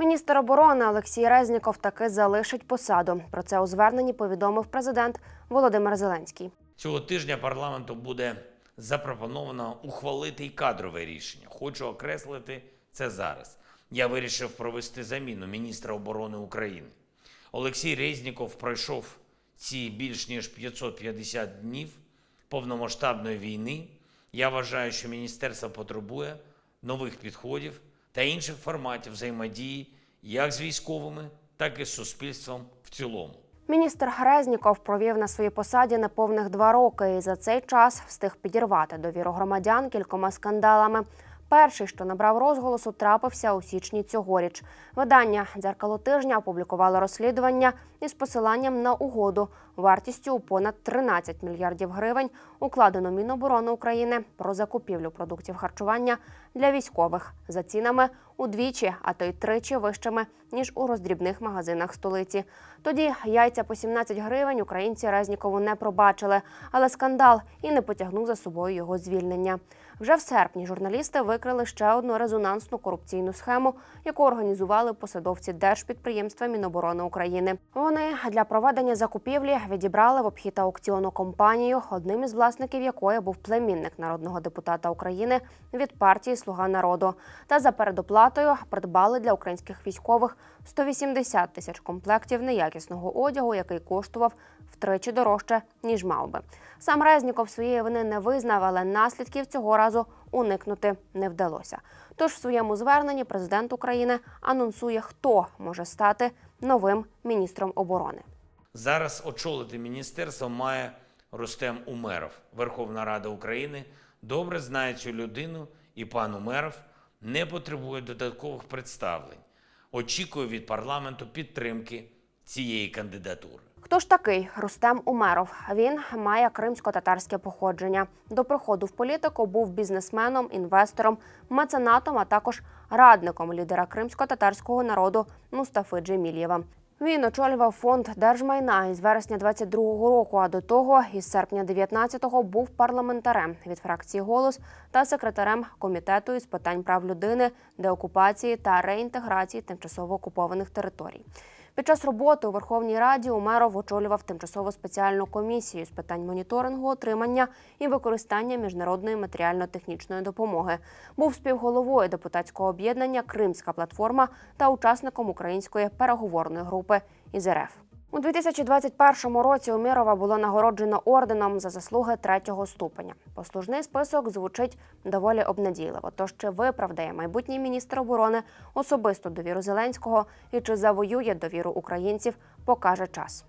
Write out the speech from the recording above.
Міністр оборони Олексій Резніков таки залишить посаду. Про це у зверненні повідомив президент Володимир Зеленський. Цього тижня парламенту буде запропоновано ухвалити й кадрове рішення. Хочу окреслити це зараз. Я вирішив провести заміну міністра оборони України. Олексій Резніков пройшов ці більш ніж 550 днів повномасштабної війни. Я вважаю, що міністерство потребує нових підходів та інших форматів взаємодії як з військовими, так і з суспільством в цілому. Міністр Грезніков провів на своїй посаді неповних два роки і за цей час встиг підірвати довіру громадян кількома скандалами. Перший, що набрав розголосу, трапився у січні цьогоріч. Видання дзеркало тижня опублікувало розслідування із посиланням на угоду вартістю у понад 13 мільярдів гривень, укладену Міноборони України про закупівлю продуктів харчування для військових за цінами удвічі, а то й тричі вищими ніж у роздрібних магазинах столиці. Тоді яйця по 17 гривень українці Резнікову не пробачили, але скандал і не потягнув за собою його звільнення. Вже в серпні журналісти викрили ще одну резонансну корупційну схему, яку організували посадовці держпідприємства Міноборони України. Вони для проведення закупівлі відібрали в обхід аукціону компанію, одним із власників якої був племінник народного депутата України від партії Слуга народу. Та за передоплатою придбали для українських військових 180 тисяч комплектів неякісного одягу, який коштував втричі дорожче ніж мав би. Сам Резніков своєї вини не визнав, але наслідків цього разу уникнути не вдалося. Тож в своєму зверненні президент України анонсує, хто може стати новим міністром оборони. Зараз очолити міністерство має Рустем Умеров. Верховна Рада України добре знає цю людину, і пан Умеров не потребує додаткових представлень. Очікую від парламенту підтримки цієї кандидатури. Хто ж такий Рустем Умеров? Він має кримсько-татарське походження. До приходу в політику був бізнесменом, інвестором, меценатом, а також радником лідера кримсько-татарського народу Мустафи Джемілєва. Він очолював фонд держмайна із вересня 22-го року. А до того, із серпня 19-го був парламентарем від фракції Голос та секретарем комітету із питань прав людини, деокупації та реінтеграції тимчасово окупованих територій. Під час роботи у Верховній Раді Умеров очолював тимчасову спеціальну комісію з питань моніторингу, отримання і використання міжнародної матеріально-технічної допомоги. Був співголовою депутатського об'єднання Кримська платформа та учасником української переговорної групи із РФ. У 2021 році Умірова було нагороджено орденом за заслуги третього ступеня. Послужний список звучить доволі обнадійливо. Тож чи виправдає майбутній міністр оборони особисту довіру Зеленського і чи завоює довіру українців, покаже час.